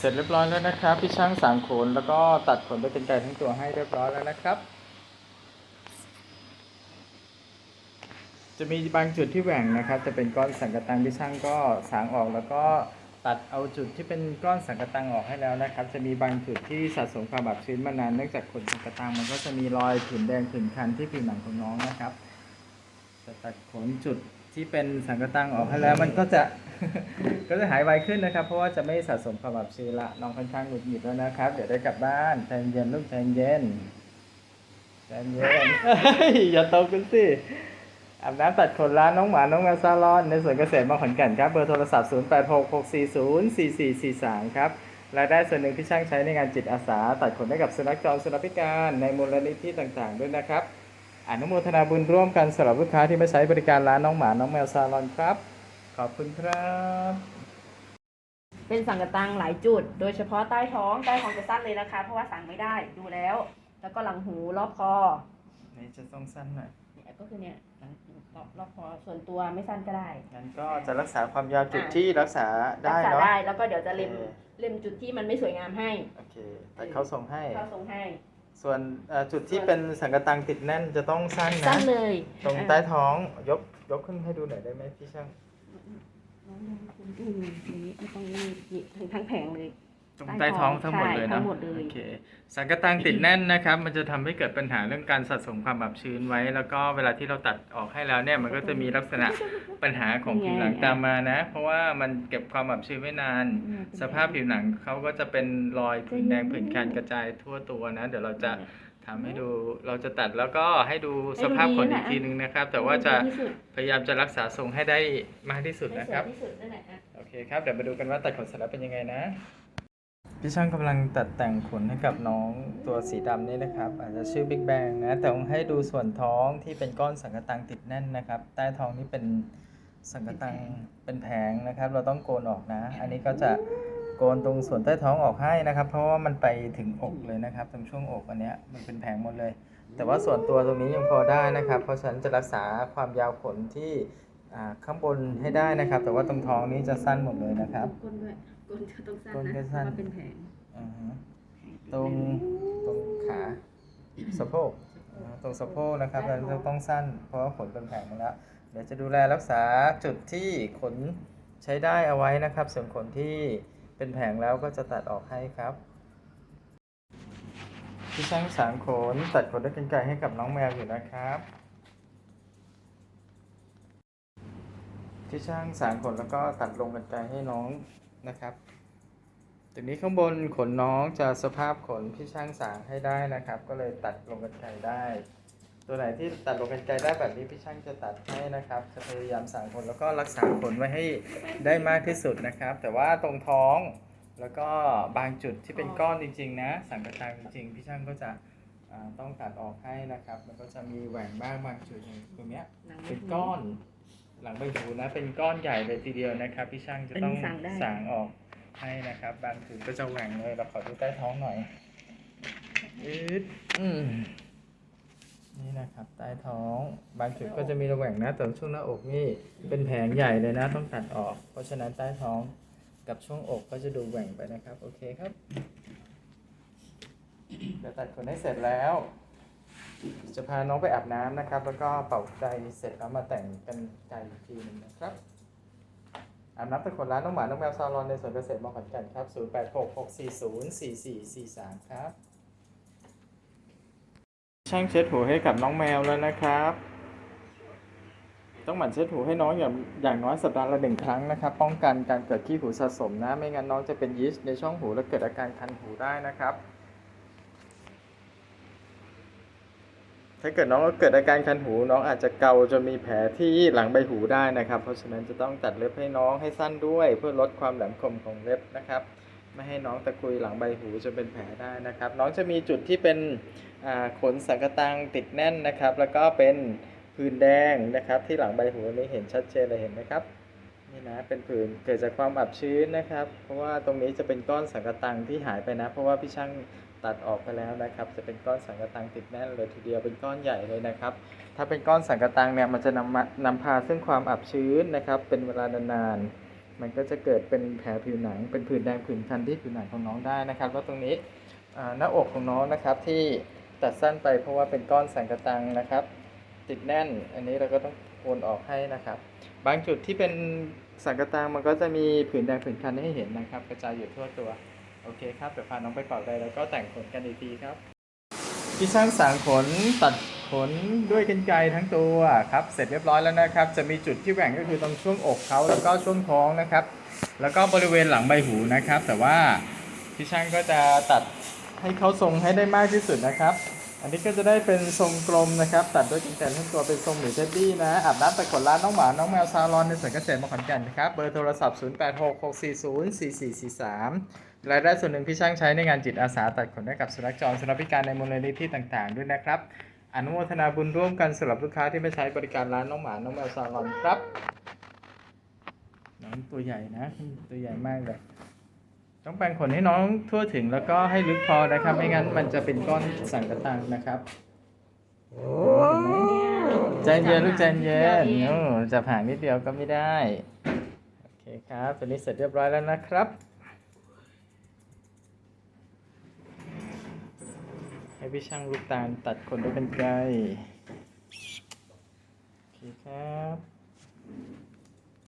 เสร็จเรียบร้อยแล้วนะครับ พี่ช่างสางขนแล้วก็ตัดขนด้วยกรรไกรทั้งตัวให้เรียบร้อยแล้วนะครับ จะมีบางจุดที่แหว่งนะครับ จะเป็นก้อนสังกะตังพี่ช่างก็สางออกแล้วก็ตัดเอาจุดที่เป็นก้อนสังกะตังออกให้แล้วนะครับ จะมีบางจุดที่สะสมความอับชื้นมานานเนื่องจากขนสังกะตังมันก็จะมีรอยผื่นแดงผื่นคันที่ผิวหนังของน้องนะครับจะตัดขนจุด ที่เป็นสังกะตังออกให้แล้วมันก็จะ ก็จะหายไวขึ้นนะครับ เพราะว่าจะไม่สะสมความอับชื้นละน้องค่อนข้างหงุดหงิดแล้วนะครับ เดี๋ยวได้กลับบ้านใจเย็นลูกใจเย็นใจเย็นเฮ้ยอย่าโตกันสิอาบน้ำตัดขนร้านน้องหมาน้องแมวซาลอน ในสวนเกษตรมขอนแก่นครับ เบอร์โทรศัพท์ 0 8 6 6 4 0 4 4 4 3 ครับรายได้ส่วนหนึ่งที่ช่างใช้ในงานจิตอาสา ตัดขนให้กับสุนัขจรสุนัขพิการในมูลนิธิต่างๆ ด้วยนะครับ อนุโมทนาบุญร่วมกันสำหรับลูกค้าที่มาใช้บริการร้านน้องหมา น้องแมวซาลอนครับ ขอบคุณครับ เป็นสังกะตังหลายจุด โดยเฉพาะใต้ท้อง ใต้ท้องจะสั้นเลยนะคะ เพราะว่าสั่งไม่ได้ดูแล้ว แล้วก็หลังหูรอบคอนี่จะต้องสั้นหน่อยเนี่ยก็คือเนี่ยหลังหูรอบรอบคอส่วนตัวไม่สั้นก็ได้ งั้นก็จะรักษาความยาวจุดที่รักษารัได้ษาเนาะ ได้แล้วก็เดี๋ยวจะเล็มโอเค เล็มจุดที่มันไม่สวยงามให้โอเค แต่เขาส่งให้ เข้าทรงให้ ส่วนเอ่อจุดที่เป็นสังกะตังติดแน่นจะต้องสั้นนะ สั้นเลยตรงใต้ท้องยกยกขึ้นให้ดูหน่อยได้ไหมพี่ช่างน้องๆคุณอืมอย่างนี้ไม่ต้องนี่นี่ทั้งทั้งแผงเลย ตรงใต้ใต้ท้ท้อองงทั้งหมดเลยใช่เนาะทั้งหมดเลยโอเคสังกะตังติดแน่นนะครับ มันจะทำให้เกิดปัญหาเรื่องการสะสมความอับชื้นไว้ แล้วก็เวลาที่เราตัดออกให้แล้วเนี่ยมันก็จะมีลักษณะปัญหาของผิวหนังตามมานะ เพราะว่ามันเก็บความอับชื้นไว้นานอืมเป็นสภาพผิวหนังเขาก็จะเป็นรอยผื่นแดงผื่นคันกระจายทั่วตัวนะ เดี๋ยวเราจะทำให้ดูเราจะตัดแล้วก็ให้ดูสภาพขนอีกทีนึงนะครับ แต่ว่าจะที่สุดพยายามจะรักษาทรงให้ได้มากที่สุดให้นะสควรัยบที่สุดนั่นแหละอะโอเคครับเดี๋ยวมาดูกันว่าตัดขนเสร็จแล้วเป็นยังไงนะ พี่ช่างกำลังตัดแต่งขนให้กับน้องตัวสีดำนี่นะครับ อาจจะชื่อบิ๊กแบงนะ แต่ผมให้ดูส่วนท้องที่เป็นก้อนสังกะตังติดแน่นนะครับ ใต้ท้องนี่เป็นสังกะตังเป็นแผงนะครับ เราต้องโกนออกนะ อันนี้ก็จะโกนตรงส่วนใต้ท้องออกให้นะครับ เพราะว่ามันไปถึงอกเลยนะครับ ตรงช่วงอกอันเนี้ยมันเป็นแผงหมดเลย แต่ว่าส่วนตัวตรงนี้ยังพอได้นะครับ เพราะฉะนั้นจะรักษาความยาวขนที่อ่า ข้างบนให้ได้นะครับ แต่ว่าตรงท้องนี้จะสั้นหมดเลยนะครับก้นด้วยก้นจะต้องสั้นก้นนะก็เพสั้นราะว่าเป็นแผงอ่าฮะตรงตรงขาสะโพกอ่าตรงสะโพกนะครับเราจะต้องสั้น เพราะว่าขนเป็นแผงมาแล้วเดี๋ยวจะดูแลรักษาจุดที่ขนใช้ได้เอาไว้นะครับ ส่วนขนที่เป็นแผงแล้วก็จะตัดออกให้ครับที่ช่างสางขนตัดขนด้วยกรรไกรให้กับน้องแมวอยู่นะครับ ที่ช่างสางขนแล้วก็ตัดลงกรรไกรให้น้องนะครับทีนี้ข้างบนขนน้องจะสภาพขนที่ช่างสางให้ได้นะครับ ก็เลยตัดลงกรรไกรได้ ตัวไหนที่ตัดลงกรรไกรได้แบบนี้พี่ช่างจะตัดให้นะครับ จะพยายามสางขนแล้วก็รักษาขนไว้ให้ได้มากที่สุดนะครับ แต่ว่าตรงท้องแล้วก็บางจุดที่เป็นก้อนจริง ๆ นะ สังกะตังจริงๆพี่ช่างก็จะอ่าต้องตัดออกให้นะครับ มันก็จะมีแหว่งบ้างบางจุดอย่างตรงเนี้ยหนังเป็นก้อน หลังใบหูนะ เป็นก้อนใหญ่เลยทีเดียวนะครับ พี่ช่างจะต้องอันนี้สั่งได้ สางออกให้นะครับ บางจุดก็จะแหว่งเลยเราขอดูใต้ท้องหน่อยอืดอืมนี่นะครับ ใต้ท้อง บางจุดก็จะมีระแหว่งนะแต่ช่วงหน้าอกนี่เป็นแผงใหญ่เลยนะ ต้องตัดออก เพราะฉะนั้นใต้ท้องกับช่วงอกก็จะดูแหว่งไปนะครับ โอเคครับเดี๋ยวตัดขนให้เสร็จแล้ว จะพาน้องไปอาบน้ำนะครับ แล้วก็เป่าใจเสร็จแล้วมาแต่งกันไก่อีกทีหนึงนะครับ อาบน้ำตะขนร้านน้องหมา น้องแมวซาลอนในสวนเกษตรมอขอนแก่นครับ 0866404443 ครับ ช่างเช็ดหูให้กับน้องแมวแล้วนะครับ ต้องหมั่นเช็ดหูให้น้องอย่างอย่างน้อยสัปดาห์ละหนึ่งครั้งนะครับ ป้องกันการเกิดขี้หูสะสมนะ ไม่งั้นน้องจะเป็นยีสต์ในช่องหูและเกิดอาการคันหูได้นะครับ ถ้าเกิดน้องเกิดอาการคันหู น้องอาจจะเกาจนมีแผลที่หลังใบหูได้นะครับ เพราะฉะนั้นจะต้องตัดเล็บให้น้องให้สั้นด้วย เพื่อลดความแหลมคมของเล็บนะครับ ไม่ให้น้องตะกุยหลังใบหูจนเป็นแผลได้นะครับ น้องจะมีจุดที่เป็นขนสังกตังติดแน่นนะครับ แล้วก็เป็นผื่นแดงนะครับ ที่หลังใบหูนี้เห็นชัดเจนเลยเห็นไหมครับนี่นะเป็นผื่นเกิดจากความอับชื้นนะครับ เพราะว่าตรงนี้จะเป็นก้อนสังกตังที่หายไปนะ เพราะว่าพี่ช่าง ตัดออกไปแล้วนะครับ จะเป็นก้อนสังกะตังติดแน่นเลยทีเดียวเป็นก้อนใหญ่เลยนะครับ ถ้าเป็นก้อนสังกะตังเนี่ยมันจะนำมานำพาซึ่งความอับชื้นนะครับ เป็นเวลานานๆมันก็จะเกิดเป็นแผลผิวหนัง เป็นผื่นแดงผื่นคันที่ผิวหนังของน้องได้นะครับแล้วตรงนี้หน้าอกของน้องนะครับที่ตัดสั้นไปเพราะว่าเป็นก้อนสังกะตังนะครับ ติดแน่น อันนี้เราก็ต้องโอนออกให้นะครับ บางจุดที่เป็นสังกะตังมันก็จะมีผื่นแดงผื่นคันให้เห็นนะครับ กระจายอยู่ทั่วตัว โอเคครับเดี๋ยวพาน้องไปเป่าได้แล้วก็แต่งขนกันอีกทีครับพี่ช่างสางขนตัดขนด้วยกรรไกรทั้งตัวครับ เสร็จเรียบร้อยแล้วนะครับ จะมีจุดที่แหว่งก็คือตรงช่วงอกเขาแล้วก็ช่วงท้องนะครับ แล้วก็บริเวณหลังใบหูนะครับ แต่ว่าพี่ช่างก็จะตัดให้เขาทรงให้ได้มากที่สุดนะครับ อันนี้ก็จะได้เป็นทรงกลมนะครับ ตัดด้วยกรรไกรทั้งตัวเป็นทรงหมีเท็ดดี้นะอาบน้ำตะกดร้านน้องหมา น้องแมวซาลอนในสวนเกษตรมขอนแก่นนะครับ เบอร์โทรศัพท์ 0866404443 รายได้ส่วนหนึ่งพี่ช่างใช้ในงานจิตอาสาตัดขนให้กับสุนัขจรสุนัขพิการในมูลนิธิต่างๆ ด้วยนะครับ อนุโมทนาบุญร่วมกันสำหรับลูกค้าที่ไม่ใช้บริการร้านน้องหมา น้องแมวซาลอนครับ น้องตัวใหญ่นะ ตัวใหญ่มากเลย ต้องแปรงขนให้น้องทั่วถึงแล้วก็ให้ลึกพอนะครับ ไม่งั้นมันจะเป็นก้อนสังกะตังนะครับใจเย็นลูกใจเย็นจะผ่านนิดเดียวก็ไม่ได้ โอเคครับตัวนี้เสร็จเรียบร้อยแล้วนะครับ ให้พี่ช่างลูกตาลตัดขนด้วยกันไกลโอเคครับ